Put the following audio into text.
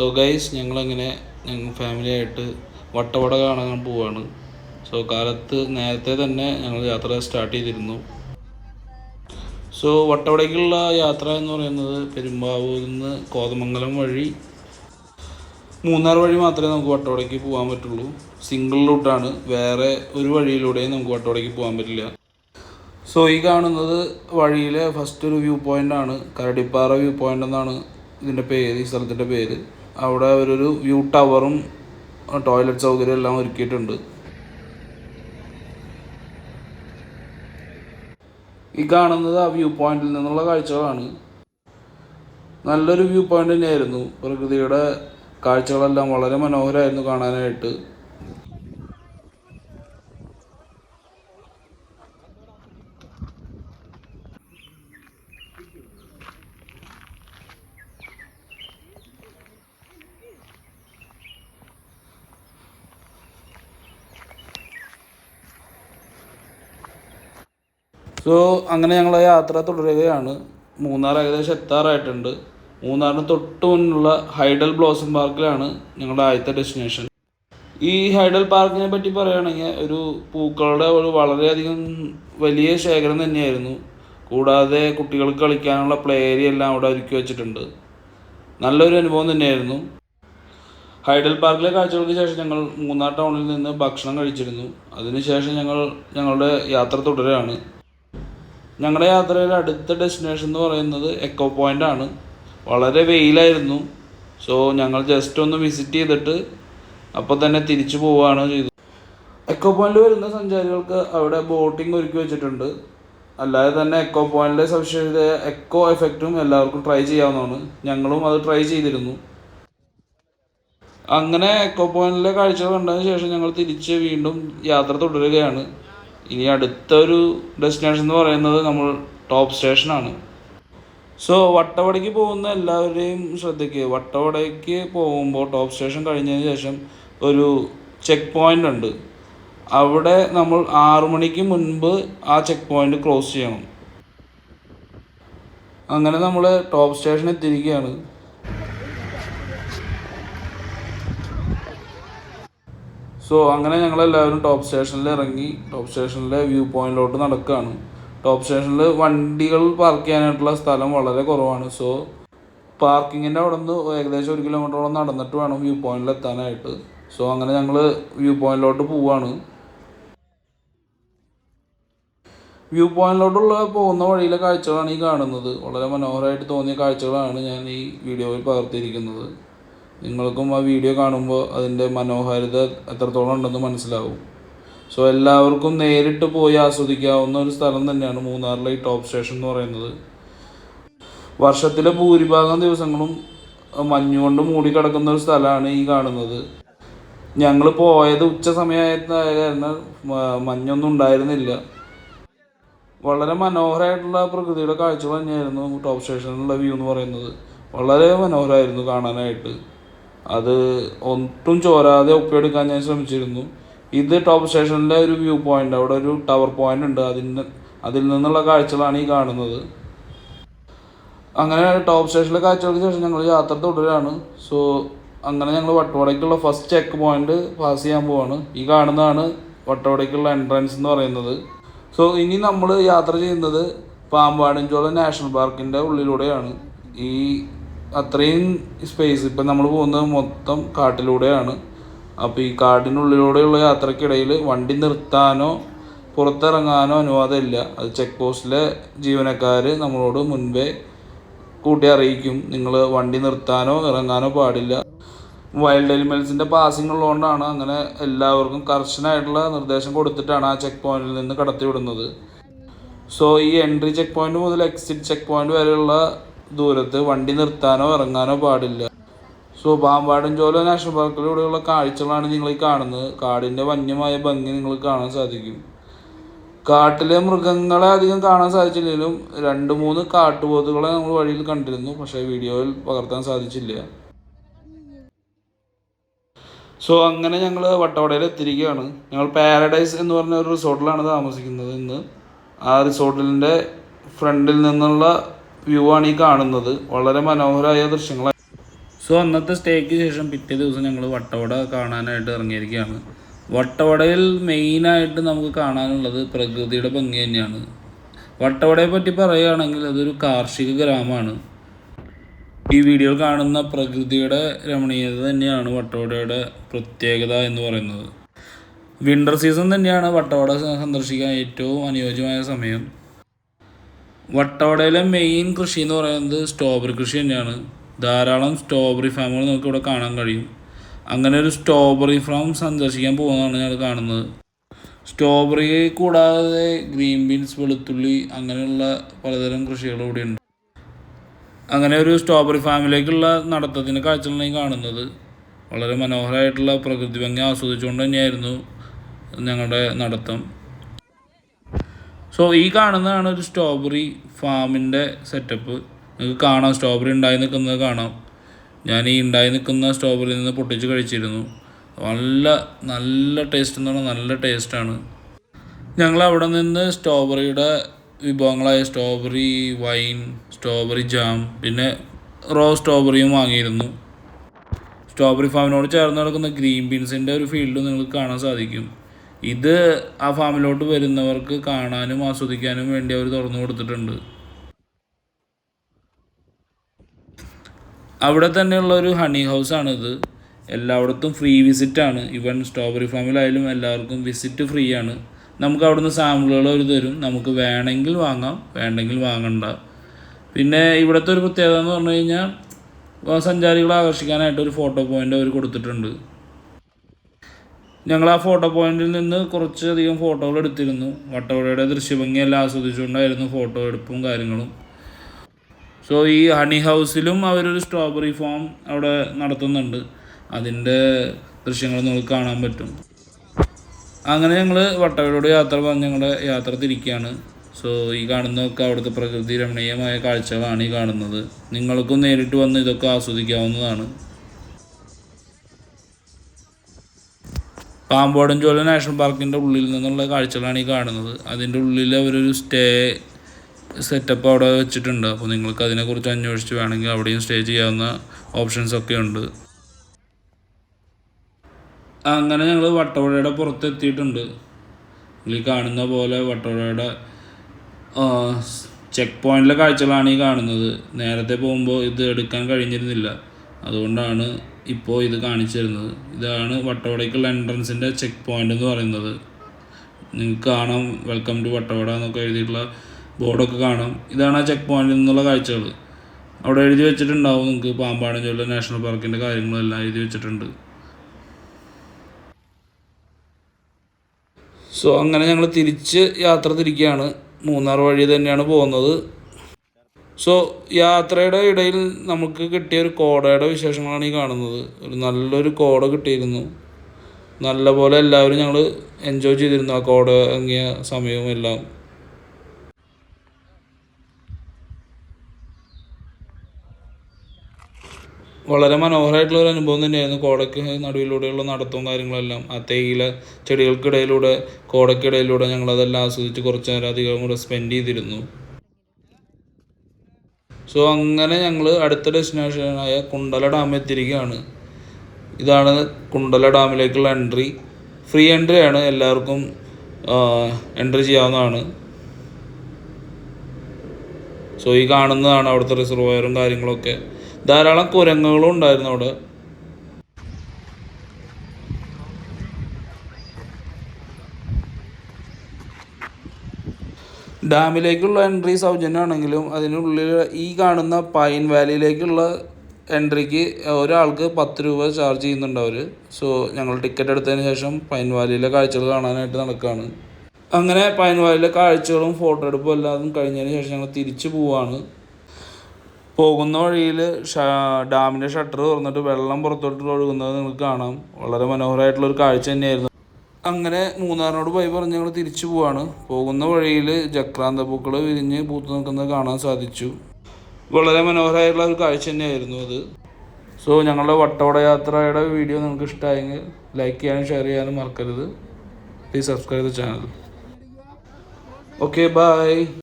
So guys ഞങ്ങളങ്ങനെ ഞങ്ങൾ family ആയിട്ട് വട്ടവട കാണാൻ പോവാണ്. സോ കാലത്ത് നേരത്തെ തന്നെ ഞങ്ങൾ യാത്ര സ്റ്റാർട്ട് ചെയ്തിരുന്നു. സോ വട്ടവടയ്ക്കുള്ള യാത്ര എന്ന് പറയുന്നത് പെരുമ്പാവൂരിൽ നിന്ന് കോതമംഗലം വഴി മൂന്നാർ വഴി മാത്രമേ നമുക്ക് വട്ടവടയ്ക്ക് പോകാൻ പറ്റുള്ളൂ. സിംഗിൾ റൂട്ടാണ് വേറെ ഒരു വഴിയിലൂടെയും നമുക്ക് വട്ടവടയ്ക്ക് പോകാൻ പറ്റില്ല. സോ ഈ കാണുന്നത് വഴിയിലെ ഫസ്റ്റ് ഒരു വ്യൂ പോയിന്റാണ് കരടിപ്പാറ വ്യൂ പോയിന്റ് എന്നാണ് ഇതിന്റെ പേര് ഈ സ്ഥലത്തിന്റെ പേര്. അവിടെ അവരൊരു വ്യൂ ടവറും ടോയ്ലറ്റ് സൗകര്യം എല്ലാം ഒരുക്കിയിട്ടുണ്ട്. ഈ കാണുന്നത് ആ വ്യൂ പോയിന്റിൽ നിന്നുള്ള കാഴ്ചകളാണ്. നല്ലൊരു വ്യൂ പോയിന്റ് തന്നെയായിരുന്നു. പ്രകൃതിയുടെ കാഴ്ചകളെല്ലാം വളരെ മനോഹരമായിരുന്നു കാണാനായിട്ട്. സോ അങ്ങനെ ഞങ്ങൾ യാത്ര തുടരുകയാണ്. മൂന്നാർ ഏകദേശം എത്താറായിട്ടുണ്ട്. മൂന്നാറിന് തൊട്ട് മുന്നുള്ള ഹൈഡൽ ബ്ലോസം പാർക്കിലാണ് ഞങ്ങളുടെ ആദ്യത്തെ ഡെസ്റ്റിനേഷൻ. ഈ ഹൈഡൽ പാർക്കിനെ പറ്റി പറയുകയാണെങ്കിൽ ഒരു പൂക്കളുടെ ഒരു വളരെയധികം വലിയ ശേഖരം തന്നെയായിരുന്നു. കൂടാതെ കുട്ടികൾക്ക് കളിക്കാനുള്ള പ്ലേ ഏരിയ എല്ലാം അവിടെ ഒരുക്കി വെച്ചിട്ടുണ്ട്. നല്ലൊരു അനുഭവം തന്നെയായിരുന്നു. ഹൈഡൽ പാർക്കിലെ കാഴ്ചകൾക്ക് ശേഷം ഞങ്ങൾ മൂന്നാർ ടൗണിൽ നിന്ന് ഭക്ഷണം കഴിച്ചിരുന്നു. അതിനുശേഷം ഞങ്ങൾ ഞങ്ങളുടെ യാത്ര തുടരുകയാണ്. ഞങ്ങളുടെ യാത്രയിലെ അടുത്ത ഡെസ്റ്റിനേഷൻ എന്ന് പറയുന്നത് എക്കോ പോയിന്റ് ആണ്. വളരെ വെയിലായിരുന്നു. സോ ഞങ്ങൾ ജസ്റ്റ് ഒന്ന് വിസിറ്റ് ചെയ്തിട്ട് അപ്പോൾ തന്നെ തിരിച്ചു പോവുകയാണ് ചെയ്തു എക്കോ പോയിന്റിൽ വരുന്ന സഞ്ചാരികൾക്ക് അവിടെ ബോട്ടിംഗ് ഒരുക്കി വെച്ചിട്ടുണ്ട്. അല്ലാതെ തന്നെ എക്കോ പോയിന്റിലെ സവിശേഷത എക്കോ എഫക്റ്റും എല്ലാവർക്കും ട്രൈ ചെയ്യാവുന്നതാണ്. ഞങ്ങളും അത് ട്രൈ ചെയ്തിരുന്നു. അങ്ങനെ എക്കോ പോയിന്റിലെ കാഴ്ചകൾ കണ്ടതിന് ശേഷം ഞങ്ങൾ തിരിച്ച് വീണ്ടും യാത്ര തുടരുകയാണ്. ഇനി അടുത്തൊരു ഡെസ്റ്റിനേഷൻ എന്ന് പറയുന്നത് നമ്മൾ ടോപ്പ് സ്റ്റേഷനാണ് സോ വട്ടവടയ്ക്ക് പോകുന്ന എല്ലാവരെയും ശ്രദ്ധിക്കുക വട്ടവടയ്ക്ക് പോകുമ്പോൾ ടോപ്പ് സ്റ്റേഷൻ കഴിഞ്ഞതിന് ശേഷം ഒരു ചെക്ക് പോയിന്റ് ഉണ്ട്. അവിടെ നമ്മൾ ആറു മണിക്ക് മുൻപ് ആ ചെക്ക് പോയിന്റ് ക്രോസ് ചെയ്യണം. അങ്ങനെ നമ്മൾ ടോപ്പ് സ്റ്റേഷൻ എത്തിയിരിക്കുകയാണ്. സോ അങ്ങനെ ഞങ്ങളെല്ലാവരും ടോപ്പ് സ്റ്റേഷനിൽ ഇറങ്ങി ടോപ്പ് സ്റ്റേഷനിലെ വ്യൂ പോയിന്റിലോട്ട് നടക്കുകയാണ് ടോപ്പ് സ്റ്റേഷനിൽ വണ്ടികൾ പാർക്ക് ചെയ്യാനായിട്ടുള്ള സ്ഥലം വളരെ കുറവാണ്. സോ പാർക്കിങ്ങിന്റെ അവിടെ നിന്ന് ഏകദേശം ഒരു കിലോമീറ്ററോളം നടന്നിട്ട് വേണം വ്യൂ പോയിന്റിൽ എത്താനായിട്ട്. സോ അങ്ങനെ ഞങ്ങൾ വ്യൂ പോയിന്റിലോട്ട് പോവാണ്. വ്യൂ പോയിന്റിലോട്ടുള്ള പോകുന്ന വഴിയിലെ കാഴ്ചകളാണ് ഈ കാണുന്നത്. വളരെ മനോഹരമായിട്ട് തോന്നിയ കാഴ്ചകളാണ് ഞാൻ ഈ വീഡിയോയിൽ പകർത്തിയിരിക്കുന്നത്. നിങ്ങൾക്കും ആ വീഡിയോ കാണുമ്പോൾ അതിന്റെ മനോഹാരിത എത്രത്തോളം ഉണ്ടെന്ന് മനസ്സിലാവും. സോ എല്ലാവർക്കും നേരിട്ട് പോയി ആസ്വദിക്കാവുന്ന ഒരു സ്ഥലം തന്നെയാണ് മൂന്നാറിലെ ഈ ടോപ്പ് സ്റ്റേഷൻ എന്ന് പറയുന്നത്. വർഷത്തിലെ ഭൂരിഭാഗം ദിവസങ്ങളും മഞ്ഞുകൊണ്ട് മൂടിക്കിടക്കുന്ന ഒരു സ്ഥലമാണ് ഈ കാണുന്നത്. ഞങ്ങൾ പോയത് ഉച്ച സമയമായ കാരണം മഞ്ഞൊന്നും ഉണ്ടായിരുന്നില്ല. വളരെ മനോഹരമായിട്ടുള്ള പ്രകൃതിയുടെ കാഴ്ചകൾ തന്നെയായിരുന്നു ടോപ്പ് സ്റ്റേഷനിലുള്ള വ്യൂ എന്ന് പറയുന്നത്. വളരെ മനോഹരമായിരുന്നു കാണാനായിട്ട്. അത് ഒട്ടും ചോരാതെ ഒപ്പിയെടുക്കാൻ ഞാൻ ശ്രമിച്ചിരുന്നു. ഇത് ടോപ്പ് സ്റ്റേഷനിലെ ഒരു വ്യൂ പോയിന്റ് അവിടെ ഒരു ടവർ പോയിന്റ് ഉണ്ട്. അതിന് അതിൽ നിന്നുള്ള കാഴ്ചകളാണ് ഈ കാണുന്നത്. അങ്ങനെ ടോപ്പ് സ്റ്റേഷനിലെ കാഴ്ചകൾക്ക് ശേഷം ഞങ്ങൾ യാത്ര തുടരാണ്. സോ അങ്ങനെ ഞങ്ങൾ വട്ടവടയ്ക്കുള്ള ഫസ്റ്റ് ചെക്ക് പോയിന്റ് പാസ് ചെയ്യാൻ പോവാണ്. ഈ കാണുന്നതാണ് വട്ടവടയ്ക്കുള്ള എൻട്രൻസ് എന്ന് പറയുന്നത്. സോ ഇനി നമ്മൾ യാത്ര ചെയ്യുന്നത് പാമ്പാടിഞ്ചോല നാഷണൽ പാർക്കിന്റെ ഉള്ളിലൂടെയാണ്. ഈ അത്രയും സ്പേസ് ഇപ്പം നമ്മൾ പോകുന്നത് മൊത്തം കാട്ടിലൂടെയാണ്. അപ്പോൾ ഈ കാടിനുള്ളിലൂടെയുള്ള യാത്രക്കിടയിൽ വണ്ടി നിർത്താനോ പുറത്തിറങ്ങാനോ അനുവാദമില്ല. അത് ചെക്ക് പോസ്റ്റിലെ ജീവനക്കാർ നമ്മളോട് മുൻപേ കൂട്ടി അറിയിക്കും. നിങ്ങൾ വണ്ടി നിർത്താനോ ഇറങ്ങാനോ പാടില്ല. വൈൽഡ് എലിമെൻസിന്റെ പാസിംഗ് ഉള്ളതുകൊണ്ടാണ് അങ്ങനെ എല്ലാവർക്കും കർശനമായിട്ടുള്ള നിർദ്ദേശം കൊടുത്തിട്ടാണ് ആ ചെക്ക് പോയിന്റിൽ നിന്ന് കടത്തിവിടുന്നത്. സോ ഈ എൻട്രി ചെക്ക് പോയിന്റ് മുതൽ എക്സിറ്റ് ചെക്ക് പോയിന്റ് വരെയുള്ള ദൂരത്ത് വണ്ടി നിർത്താനോ ഇറങ്ങാനോ പാടില്ല. സോ പാമ്പാടൻ ചോല നാഷണൽ പാർക്കിലൂടെയുള്ള കാഴ്ചകളാണ് നിങ്ങൾ കാണുന്നത്. കാടിന്റെ വന്യമായ ഭംഗി നിങ്ങൾ കാണാൻ സാധിക്കും. കാട്ടിലെ മൃഗങ്ങളെ അധികം കാണാൻ സാധിച്ചില്ലെങ്കിലും രണ്ട് മൂന്ന് കാട്ടുപോത്തുകളെ നമ്മൾ വഴിയിൽ കണ്ടിരുന്നു. പക്ഷേ വീഡിയോയിൽ പകർത്താൻ സാധിച്ചില്ല. സോ അങ്ങനെ ഞങ്ങൾ വട്ടവടയിൽ എത്തിയിരിക്കുകയാണ്. ഞങ്ങൾ പാരഡൈസ് എന്ന് പറഞ്ഞ ഒരു റിസോർട്ടിലാണ് താമസിക്കുന്നത് ഇന്ന്. ആ റിസോർട്ടിന്റെ ഫ്രണ്ടിൽ നിന്നുള്ള വ്യൂ ആണ് ഈ കാണുന്നത്. വളരെ മനോഹരമായ ദൃശ്യങ്ങളാണ് സോ അന്നത്തെ സ്റ്റേക്ക് ശേഷം പിറ്റേ ദിവസം ഞങ്ങൾ വട്ടവട കാണാനായിട്ട് ഇറങ്ങിയിരിക്കുകയാണ്. വട്ടവടയിൽ മെയിനായിട്ട് നമുക്ക് കാണാനുള്ളത് പ്രകൃതിയുടെ ഭംഗി തന്നെയാണ്. വട്ടവടയെ പറ്റി പറയുകയാണെങ്കിൽ അതൊരു കാർഷിക ഗ്രാമമാണ്. ഈ വീഡിയോ കാണുന്ന പ്രകൃതിയുടെ രമണീയത തന്നെയാണ് വട്ടവടയുടെ പ്രത്യേകത എന്ന് പറയുന്നത്. വിന്റർ സീസൺ തന്നെയാണ് വട്ടവട സന്ദർശിക്കാൻ ഏറ്റവും അനുയോജ്യമായ സമയം. വട്ടവടയിലെ മെയിൻ കൃഷി എന്ന് പറയുന്നത് സ്ട്രോബെറി കൃഷി തന്നെയാണ്. ധാരാളം സ്ട്രോബെറി ഫാമുകൾ നമുക്ക് ഇവിടെ കാണാൻ കഴിയും. അങ്ങനെ ഒരു സ്ട്രോബെറി ഫാം സന്ദർശിക്കാൻ പോകുന്നതാണ് ഞങ്ങൾ കാണുന്നത്. സ്ട്രോബെറി കൂടാതെ ഗ്രീൻ ബീൻസ് വെളുത്തുള്ളി അങ്ങനെയുള്ള പലതരം കൃഷികൾ ഇവിടെ ഉണ്ട്. അങ്ങനെ ഒരു സ്ട്രോബെറി ഫാമിലേക്കുള്ള നടത്തത്തിന്റെ കാഴ്ചകളാണ് ഈ കാണുന്നത്. വളരെ മനോഹരമായിട്ടുള്ള പ്രകൃതി ഭംഗി ആസ്വദിച്ചുകൊണ്ട് തന്നെയായിരുന്നു ഞങ്ങളുടെ നടത്തം. സോ ഈ കാണുന്നതാണ് ഒരു സ്ട്രോബെറി ഫാമിന്റെ സെറ്റപ്പ് നിങ്ങൾക്ക് കാണാം സ്ട്രോബെറി ഉണ്ടായി നിൽക്കുന്നത് കാണാം. ഞാൻ ഈ ഉണ്ടായി നിൽക്കുന്ന സ്ട്രോബെറിയിൽ നിന്ന് പൊട്ടിച്ച് കഴിച്ചിരുന്നു. നല്ല നല്ല ടേസ്റ്റ് എന്ന് പറഞ്ഞാൽ നല്ല ടേസ്റ്റാണ് ഞങ്ങൾ അവിടെ നിന്ന് സ്ട്രോബെറിയുടെ വിഭവങ്ങളായ സ്ട്രോബെറി വൈൻ സ്ട്രോബെറി ജാം പിന്നെ റോ സ്ട്രോബെറിയും വാങ്ങിയിരുന്നു. സ്ട്രോബെറി ഫാമിനോട് ചേർന്ന് നടക്കുന്ന ഗ്രീൻ ബീൻസിന്റെ ഒരു ഫീൽഡ് നിങ്ങൾക്ക് കാണാൻ സാധിക്കും. ഇത് ആ ഫാമിലോട്ട് വരുന്നവർക്ക് കാണാനും ആസ്വദിക്കാനും വേണ്ടി അവർ തുറന്നു കൊടുത്തിട്ടുണ്ട്. അവിടെ തന്നെയുള്ള ഒരു ഹണി ഹൗസ് ആണിത്. എല്ലായിടത്തും ഫ്രീ വിസിറ്റ് ആണ്. ഇവൻ സ്ട്രോബെറി ഫാമിലായാലും എല്ലാവർക്കും വിസിറ്റ് ഫ്രീ ആണ്. നമുക്ക് അവിടുന്ന് സാമ്പിളുകൾ അവർ തരും. നമുക്ക് വേണമെങ്കിൽ വാങ്ങാം വേണ്ടെങ്കിൽ വാങ്ങണ്ട. പിന്നെ ഇവിടുത്തെ ഒരു പ്രത്യേകത എന്ന് പറഞ്ഞു കഴിഞ്ഞാൽ സഞ്ചാരികളെ ആകർഷിക്കാനായിട്ട് ഒരു ഫോട്ടോ പോയിന്റ് അവർ കൊടുത്തിട്ടുണ്ട്. ഞങ്ങൾ ആ ഫോട്ടോ പോയിന്റിൽ നിന്ന് കുറച്ചധികം ഫോട്ടോകൾ എടുത്തിരുന്നു. വട്ടവടയുടെ ദൃശ്യഭംഗിയെല്ലാം ആസ്വദിച്ചുകൊണ്ടായിരുന്നു ഫോട്ടോ എടുപ്പും കാര്യങ്ങളും. സോ ഈ ഹണി ഹൗസിലും അവരൊരു സ്ട്രോബെറി ഫാം അവിടെ നടത്തുന്നുണ്ട്. അതിന്റെ ദൃശ്യങ്ങൾ നമുക്ക് കാണാൻ പറ്റും. അങ്ങനെ ഞങ്ങൾ വട്ടവടയുടെ യാത്ര പറഞ്ഞ് ഞങ്ങളുടെ യാത്ര തിരിക്കുകയാണ്. സോ ഈ കാണുന്നതൊക്കെ അവിടുത്തെ പ്രകൃതി രമണീയമായ കാഴ്ചകളാണ് ഈ കാണുന്നത്. നിങ്ങൾക്കും നേരിട്ട് വന്ന് ഇതൊക്കെ ആസ്വദിക്കാവുന്നതാണ്. പാമ്പോടൻചോല നാഷണൽ പാർക്കിന്റെ ഉള്ളിൽ നിന്നുള്ള കാഴ്ചകളാണ് ഈ കാണുന്നത്. അതിന്റെ ഉള്ളിൽ അവരൊരു സ്റ്റേ സെറ്റപ്പ് അവിടെ വെച്ചിട്ടുണ്ട്. അപ്പോൾ നിങ്ങൾക്ക് അതിനെക്കുറിച്ച് അന്വേഷിച്ച് വേണമെങ്കിൽ അവിടെയും സ്റ്റേ ചെയ്യാവുന്ന ഓപ്ഷൻസ് ഒക്കെ ഉണ്ട്. അങ്ങനെ ഞങ്ങൾ വട്ടവടയുടെ പുറത്തെത്തിയിട്ടുണ്ട്. ഈ കാണുന്ന പോലെ വട്ടവടയുടെ ചെക്ക് പോയിന്റിലെ കാഴ്ചകളാണ് ഈ കാണുന്നത്. നേരത്തെ പോകുമ്പോൾ ഇത് എടുക്കാൻ കഴിഞ്ഞിരുന്നില്ല. അതുകൊണ്ടാണ് ഇപ്പോൾ ഇത് കാണിച്ചു തരുന്നത്. ഇതാണ് വട്ടവടയ്ക്കുള്ള എൻട്രൻസിന്റെ ചെക്ക് പോയിന്റ് എന്ന് പറയുന്നത്. നിങ്ങൾക്ക് കാണാം. വെൽക്കം ടു വട്ടവട എന്നൊക്കെ എഴുതിയിട്ടുള്ള ബോർഡൊക്കെ കാണാം. ഇതാണ് ആ ചെക്ക് പോയിന്റിൽ നിന്നുള്ള കാഴ്ചകൾ അവിടെ എഴുതി വെച്ചിട്ടുണ്ടാവും. നിങ്ങൾക്ക് പാമ്പാടൻ ചൊല്ല നാഷണൽ പാർക്കിന്റെ കാര്യങ്ങളെല്ലാം എഴുതി വെച്ചിട്ടുണ്ട്. സോ അങ്ങനെ ഞങ്ങൾ തിരിച്ച് യാത്ര തിരിക്കുകയാണ് മൂന്നാർ വഴി തന്നെയാണ് പോകുന്നത്. സോ യാത്രയുടെ ഇടയിൽ നമുക്ക് കിട്ടിയ ഒരു കോടയുടെ വിശേഷങ്ങളാണ് ഈ കാണുന്നത്. ഒരു നല്ലൊരു കോട കിട്ടിയിരുന്നു. നല്ലപോലെ എല്ലാവരും ഞങ്ങൾ എൻജോയ് ചെയ്തിരുന്നു ആ കോട ഇറങ്ങിയ സമയവും എല്ലാം. വളരെ മനോഹരമായിട്ടുള്ള ഒരു അനുഭവം തന്നെയായിരുന്നു കോടയ്ക്ക് നടുവിലൂടെയുള്ള നടത്തവും കാര്യങ്ങളെല്ലാം. ആ തേയില ചെടികൾക്കിടയിലൂടെ കോടയ്ക്കിടയിലൂടെ ഞങ്ങളതെല്ലാം ആസ്വദിച്ച് കുറച്ച് നേരം അധികം കൂടെ സ്പെൻഡ് ചെയ്തിരുന്നു. സോ അങ്ങനെ ഞങ്ങൾ അടുത്ത ഡെസ്റ്റിനേഷനായ കുണ്ടല ഡാം എത്തിയിരിക്കുകയാണ്. ഇതാണ് കുണ്ടല ഡാമിലേക്കുള്ള എൻട്രി ഫ്രീ എൻട്രി ആണ്. എല്ലാവർക്കും എൻട്രി ചെയ്യാവുന്നതാണ്. സോ ഈ കാണുന്നതാണ് അവിടുത്തെ റിസർവയറും കാര്യങ്ങളൊക്കെ. ധാരാളം കുരങ്ങുകളും ഉണ്ടായിരുന്നു അവിടെ. ഡാമിലേക്കുള്ള എൻട്രി സൗജന്യമാണെങ്കിലും അതിനുള്ളിൽ ഈ കാണുന്ന പൈൻ വാലിയിലേക്കുള്ള എൻട്രിക്ക് ഒരാൾക്ക് പത്ത് രൂപ ചാർജ് ചെയ്യുന്നുണ്ട് അവർ സോ ഞങ്ങൾ ടിക്കറ്റ് എടുത്തതിന് ശേഷം പൈൻ വാലിയിലെ കാഴ്ചകൾ കാണാനായിട്ട് നടക്കുകയാണ് അങ്ങനെ പൈൻ വാലിയിലെ കാഴ്ചകളും ഫോട്ടോ എടുപ്പും എല്ലാതും കഴിഞ്ഞതിന് ശേഷം ഞങ്ങൾ തിരിച്ചു പോവാണ്. പോകുന്ന വഴിയിൽ ഡാമിന്റെ ഷട്ടർ തുറന്നിട്ട് വെള്ളം പുറത്തോട്ട് ഒഴുകുന്നത് നിങ്ങൾക്ക് കാണാം. വളരെ മനോഹരമായിട്ടുള്ള ഒരു കാഴ്ച തന്നെയായിരുന്നു. അങ്ങനെ മൂന്നാറിനോട് പോയി പറഞ്ഞ് ഞങ്ങൾ തിരിച്ചു പോവാണ്. പോകുന്ന വഴിയിൽ ജക്രാന്ത പൂക്കൾ വിരിഞ്ഞ് പൂത്ത് നിൽക്കുന്നത് കാണാൻ സാധിച്ചു. വളരെ മനോഹരമായിട്ടുള്ള ഒരു കാഴ്ച തന്നെയായിരുന്നു അത്. സോ ഞങ്ങളുടെ വട്ടവട യാത്രയുടെ വീഡിയോ നിങ്ങൾക്ക് ഇഷ്ടമായെങ്കിൽ ലൈക്ക് ചെയ്യാനും ഷെയർ ചെയ്യാനും മറക്കരുത്. Please subscribe the channel okay bye